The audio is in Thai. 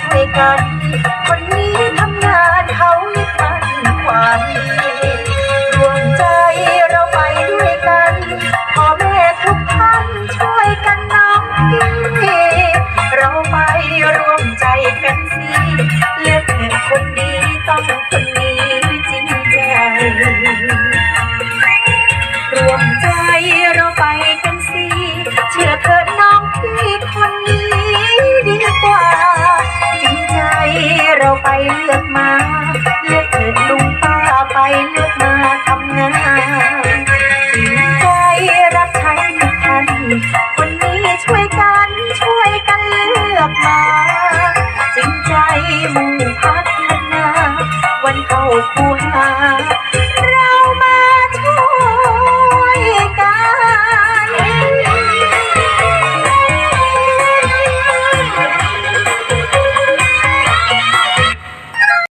ช่วยกัน คนนี้ทำงานเขายึดมั่นความดีรวมใจเราไปด้วยกันพ่อแม่ทุกท่านช่วยกันน้องพี่เราไปรวมใจกันสิ เลือกมา เลือกเถิดลุงป้าไปเลือกมาทำงานจริงใจรับใช้ทุกท่านคนนี้ช่วยกันช่วยกันเลือกมา จริงใจมุ่งพัฒนา วันเข้าคูหา